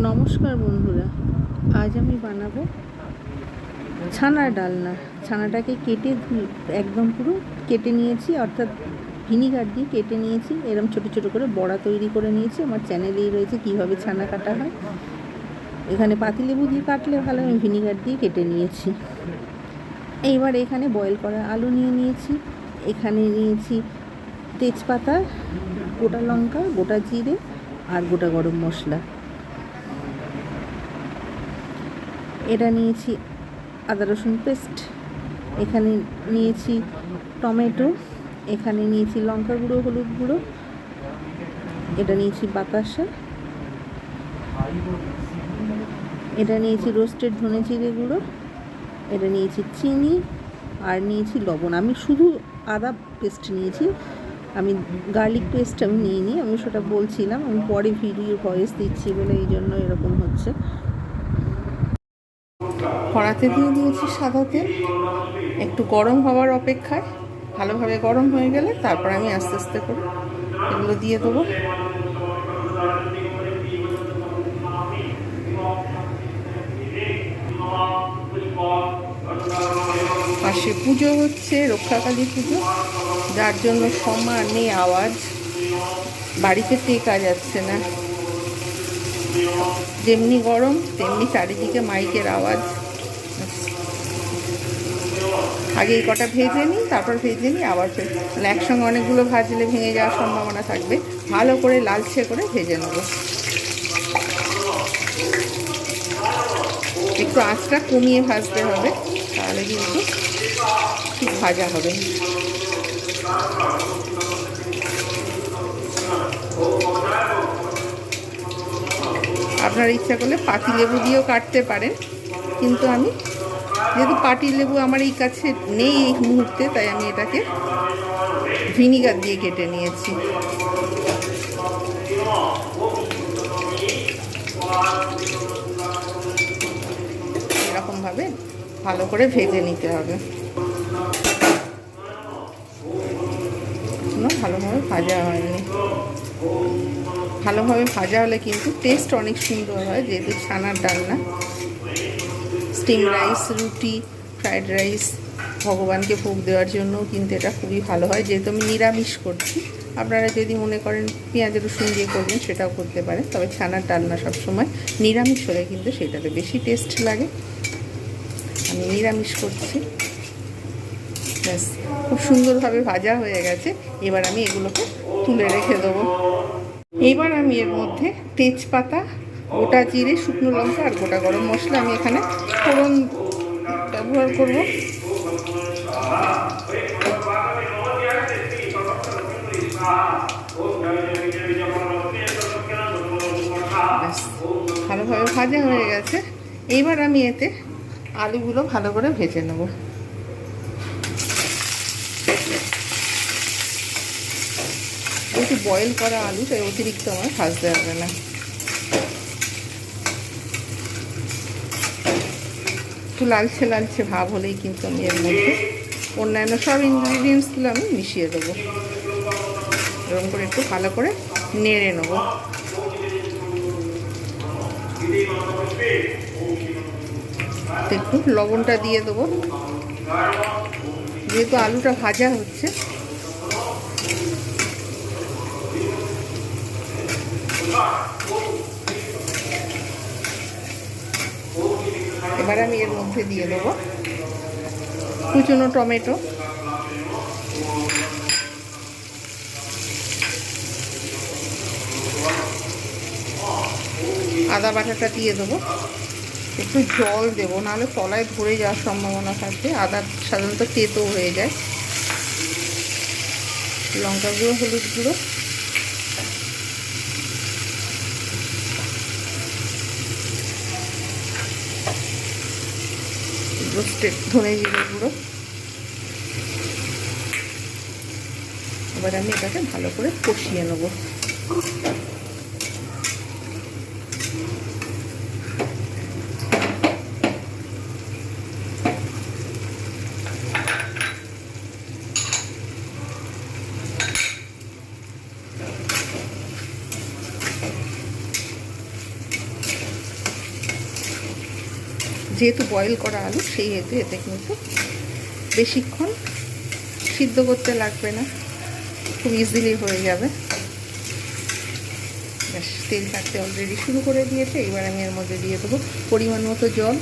নমস্কার বন্ধুরা, আজ আমি বানাবো ছানার ডালনা। ছানাটাকে কেটে একদম পুরো কেটে নিয়েছি, অর্থাৎ ভিনিগার দিয়ে কেটে নিয়েছি। এরম ছোট ছোট করে বড়া তৈরি করে নিয়েছি। আমার চ্যানেলেই রয়েছে কীভাবে ছানা কাটা হয়। এখানে পাতিলেবু দিয়ে কাটলে ভালো, আমি ভিনিগার দিয়ে কেটে নিয়েছি। এইবার এখানে বয়েল করা আলু নিয়ে নিয়েছি। এখানে নিয়েছি তেজপাতা, গোটা লঙ্কা, গোটা জিরে আর গোটা গরম মশলা। এটা নিয়েছি আদা রসুন পেস্ট, এখানে নিয়েছি টমেটো, এখানে নিয়েছি লঙ্কা গুঁড়ো, হলুদ গুঁড়ো, এটা নিয়েছি বাতাসা, এটা নিয়েছি রোস্টেড ধনে জিরে গুঁড়ো, এটা নিয়েছি চিনি, আর নিয়েছি লবণ। আমি শুধু আদা পেস্ট নিয়েছি, আমি গার্লিক পেস্ট আমি নিয়ে নিই আমি সেটা বলছিলাম, আমি পরে ভিডিও ভয়েস দিচ্ছি বলে এই জন্য এরকম হচ্ছে। কড়াতে দিয়ে দিয়েছি সাদা তেল। একটু গরম হওয়ার অপেক্ষায় ভালোভাবে গরম হয়ে গেলে তারপর আমি আস্তে আস্তে করে এগুলো দিয়ে দেবো। পাশে পুজো হচ্ছে, রক্ষাকালী পুজো। যার জন্য সমানে আওয়াজ। বাড়িতে টেকা যাচ্ছে না। যেমনি গরম, তেমনি চারিদিকে মাইকের আওয়াজ। আগে এই কটা ভেজে নিই, তারপর ভেজে নিই, আবার তাহলে একসঙ্গে অনেকগুলো ভাজলে ভেঙে যাওয়ার সম্ভাবনা থাকবে। ভালো করে লালচে করে ভেজে নেব। একটু আঁচটা কমিয়ে ভাজতে হবে, তাহলে কিন্তু ঠিক ভাজা হবে। আপনার ইচ্ছা করলে পাতি লেবু দিয়েও কাটতে পারেন, কিন্তু আমি যেহেতু পাটি লেবু আমার এই কাছে নেই এই মুহূর্তে, তাই আমি এটাকে ভিনিগার দিয়ে কেটে নিয়েছি। এরকমভাবে ভালো করে ভেজে নিতে হবে। ভালোভাবে ভাজা হয়নি। ভালোভাবে ভাজা হলে কিন্তু টেস্ট অনেক সুন্দর হয়, যেহেতু ছানার ডালনা। স্টিম রাইস রুটি ফ্রাইড রাইস ভগবানকে ভোগ দেওয়ার জন্য কিন্তু এটা খুবই ভালো হয়। যেহেতু আমি নিরামিষ করছি, আপনারা যদি মনে করেন পেঁয়াজ, রসুন দিয়ে করবেন, সেটাও করতে পারেন। তবে ছানার ডালনা সবসময়। নিরামিষ হলে কিন্তু সেটাতে বেশি টেস্ট লাগে। আমি নিরামিষ করছি। ব্যাস, খুব সুন্দরভাবে ভাজা হয়ে গেছে। এবার আমি এগুলোকে তুলে রেখে দেবো। এবার আমি এর মধ্যে তেজপাতা গোটা জিরে, শুকনো লঙ্কা আর গোটা গরম মশলা আমি এখানে ফোড়ন ব্যবহার করব। ভালোভাবে ভাজা হয়ে গেছে। এইবার আমি এতে আলুগুলো ভালো করে ভেজে নেব। যেহেতু বয়েল করা আলু, তাই অতিরিক্ত আমার ভাজতে হবে না। একটু লালচে লালচে ভাব হলেই কিন্তু আমি এর মধ্যে অন্যান্য সব ইনগ্রিডিয়েন্টসগুলো আমি মিশিয়ে দেবো। এরকম করে একটু ভালো করে নেড়ে নেব। একটু লবণটা দিয়ে দেবো। যেহেতু আলুটা ভাজা হচ্ছে এবার আমি এর মধ্যে দিয়ে দেবো কুচনো টমেটো। আদা বাটাটা দিয়ে দেবো। একটু জল দেবো, নাহলে তলায় ধরে যাওয়ার সম্ভাবনা থাকবে। আদা সাধারণত তেতো হয়ে যায়। লঙ্কা গুঁড়ো হলুদ গুঁড়ো। রোস্টেড ধনে জিরে গুঁড়ো এবার আমি এটাকে ভালো করে কষিয়ে নেব। যেহেতু বয়েল করা আলু, সেই হেতু এতে কিন্তু বেশিক্ষণ সিদ্ধ করতে লাগবে না। খুব ইজিলি হয়ে যাবে। ব্যাস, তেল থাকতে অলরেডি শুরু করে দিয়েছে। এবার আমি এর মধ্যে দিয়ে দেবো পরিমাণ মতো জল।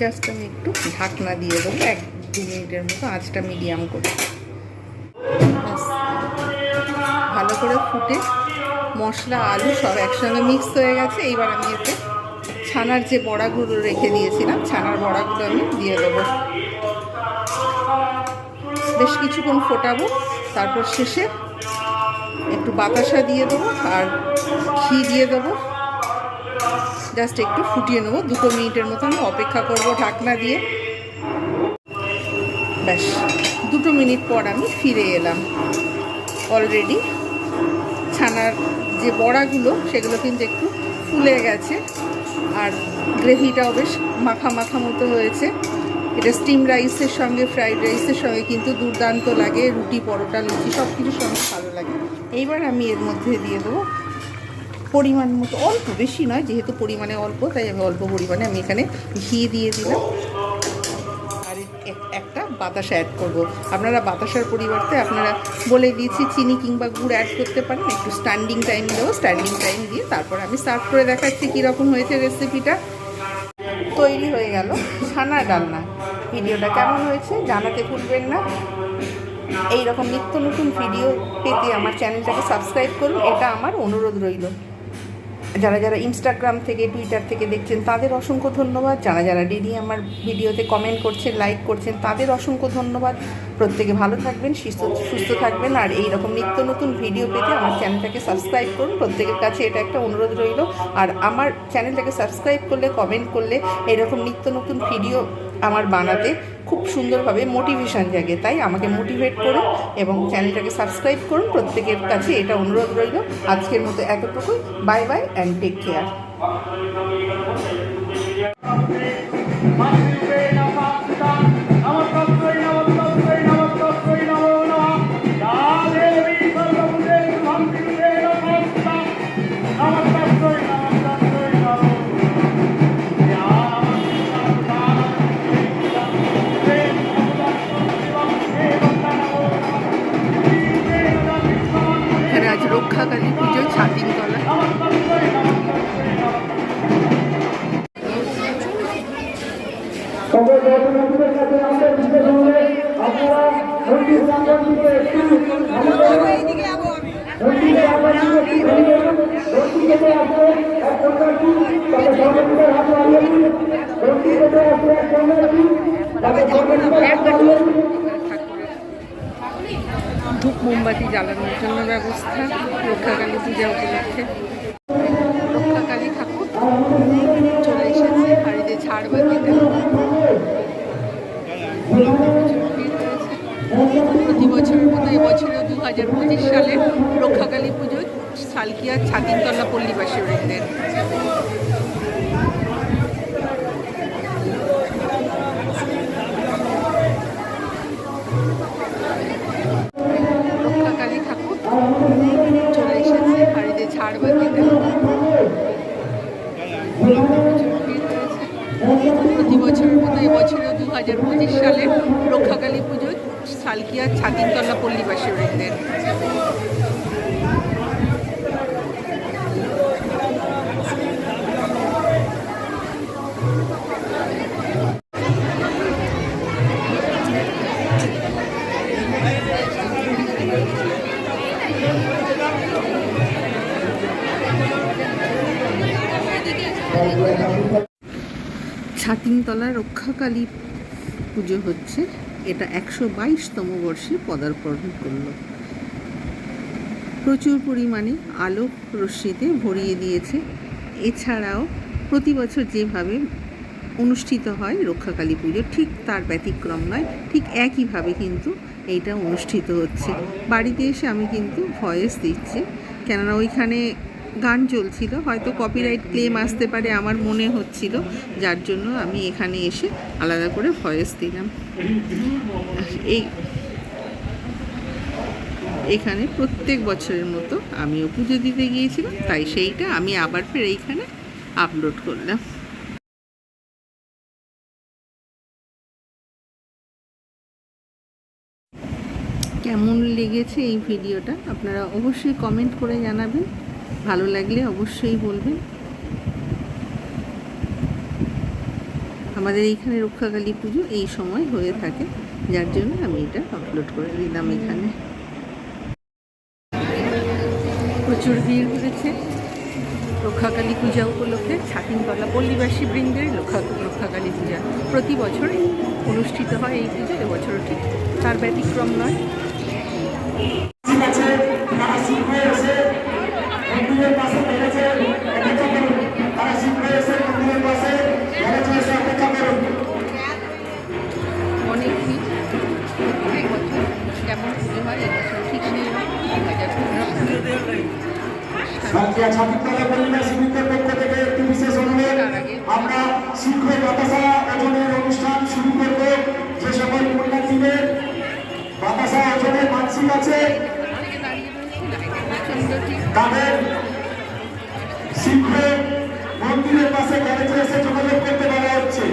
জাস্ট আমি একটু ঢাকনা দিয়ে দেবো, এক দু মিনিটের মতো আঁচটা মিডিয়াম করে। ভালো করে ফুটে মশলা, আলু সব একসঙ্গে মিক্স হয়ে গেছে। এইবার আমি এতে ছানার যে বড়াগুলো রেখে দিয়েছিলাম, ছানার বড়াগুলো আমি দিয়ে দেবো। বেশ কিছুক্ষণ ফোটাবো, তারপর শেষে একটু বাতাসা দিয়ে দেবো আর ঘি দিয়ে দেবো। জাস্ট একটু ফুটিয়ে নেব, দুটো মিনিটের মতো আমি অপেক্ষা করব ঢাকনা দিয়ে। ব্যাস, দুটো মিনিট পর আমি ফিরে এলাম। অলরেডি ছানার যে বড়াগুলো, সেগুলো কিন্তু একটু ফুলে গেছে। আর গ্রেভিটাও বেশ মাখা মাখা মতো হয়েছে। এটা স্টিম রাইসের সঙ্গে, ফ্রাইড রাইসের সঙ্গে কিন্তু দুর্দান্ত লাগে। রুটি, পরোটা, লুচি সব কিছুর সঙ্গে ভালো লাগে। এইবার আমি এর মধ্যে দিয়ে দেবো পরিমাণ মতো, অল্প, বেশি নয়, যেহেতু পরিমাণে অল্প, তাই আমি অল্প পরিমাণে আমি এখানে ঘি দিয়ে দিলাম। বাতাসা অ্যাড করব। আপনারা বাতাসার পরিবর্তে আপনারা বলে দিয়েছি, চিনি কিংবা গুড় অ্যাড করতে পারেন। একটু স্ট্যান্ডিং টাইম দেবো স্ট্যান্ডিং টাইম দিয়ে তারপর আমি সার্ভ করে দেখাচ্ছি কীরকম হয়েছে রেসিপিটা তৈরি হয়ে গেল ছানা ডালনা। ভিডিওটা কেমন হয়েছে জানাতে ভুলবেন না। এই রকম নিত্য নতুন ভিডিও পেতে আমার চ্যানেলটাকে সাবস্ক্রাইব করুন। এটা আমার অনুরোধ রইল। যারা যারা ইনস্টাগ্রাম থেকে টুইটার থেকে দেখছেন, তাদের অসংখ্য ধন্যবাদ। যারা যারা ডেলি আমার ভিডিওতে কমেন্ট করছেন লাইক করছেন, তাদের অসংখ্য ধন্যবাদ। প্রত্যেকে ভালো থাকবেন, সুস্থ সুস্থ থাকবেন, আর এই রকম নিত্য নতুন ভিডিও পেতে আমার চ্যানেলটাকে সাবস্ক্রাইব করুন। প্রত্যেকের কাছে এটা একটা অনুরোধ রইল। আর আমার চ্যানেলটাকে সাবস্ক্রাইব করলে কমেন্ট করলে এরকম নিত্য নতুন ভিডিও আমার বানাতে খুব সুন্দরভাবে মোটিভেশান জাগে। তাই আমাকে মোটিভেট করুন এবং চ্যানেলটাকে সাবস্ক্রাইব করুন। প্রত্যেকের কাছে এটা অনুরোধ রইল। আজকের মতো এতটুকুই। Bye bye and take care তাকে সর্বজীবের হাতে আনিয়ে দিন। ধূপ মোমবাতি জ্বালানোর জন্য ব্যবস্থা। পূজা উপলক্ষে। রক্ষাকালী ঠাকুর চলে এসেছে, বাড়িতে ঝাড়বাতিতে প্রতি বছরের মতো এবছরেও দু হাজার পঁচিশ সালে রক্ষাকালী পুজো সালকিয়া ছাতিনতলা পল্লীবাসীদের রক্ষাকালী ঠাকুর চলে এসেছে প্রতি বছরের মতো এবছরেও দু হাজার পঁচিশ সালে রক্ষাকালী পুজো সালকিয়া ছাতিনতলা পল্লীবাসীদের ছাতিনতলা রক্ষাকালী পুজো হচ্ছে। এটা একশো বাইশতম বর্ষে পদার্পণ করল। প্রচুর পরিমাণে আলো রশ্মিতে ভরিয়ে দিয়েছে। এছাড়াও প্রতি বছর যেভাবে অনুষ্ঠিত হয় রক্ষাকালী পুজো, ঠিক তার ব্যতিক্রম নয়, ঠিক একইভাবে কিন্তু এইটা অনুষ্ঠিত হচ্ছে। বাড়িতে এসে আমি কিন্তু ভয়েস দিচ্ছি। কেননা ওইখানে গান চলছিল, হয়তো কপিরাইট ক্লেম আসতে পারে আমার মনে হচ্ছিল, যার জন্য আমি এখানে এসে আলাদা করে ভয়েস দিলাম। এই এখানে প্রত্যেক বছরের মতো আমিও পুজো দিতে গিয়েছিলাম, তাই সেইটা আমি আবার ফের এইখানে আপলোড করলাম। কেমন লেগেছে এই ভিডিওটা আপনারা অবশ্যই কমেন্ট করে জানাবেন। ভালো লাগলে অবশ্যই বলবেন। আমাদের এইখানে রক্ষাকালী পুজো এই সময় হয়ে থাকে, যার জন্য আমি এটা আপলোড করে দিলাম এখানে। প্রচুর ভিড় হয়েছে। রক্ষাকালী পূজা উপলক্ষে ছাতিনতলা পল্লীবাসী বৃন্দের রক্ষা, রক্ষাকালী পূজা। প্রতি বছরই অনুষ্ঠিত হয় এই পুজো এবছরও ঠিক তার ব্যতিক্রম নয়। শীঘ্রই বাতাসা ওজনের অনুষ্ঠান শুরু করবে যে সকল পুণ্যার্থীদের বাতাসা ওজনের মানসিক আছে। তাদের শীঘ্রই মন্দিরের পাশে গ্যারেজে এসে যোগাযোগ করতে বলা হচ্ছে।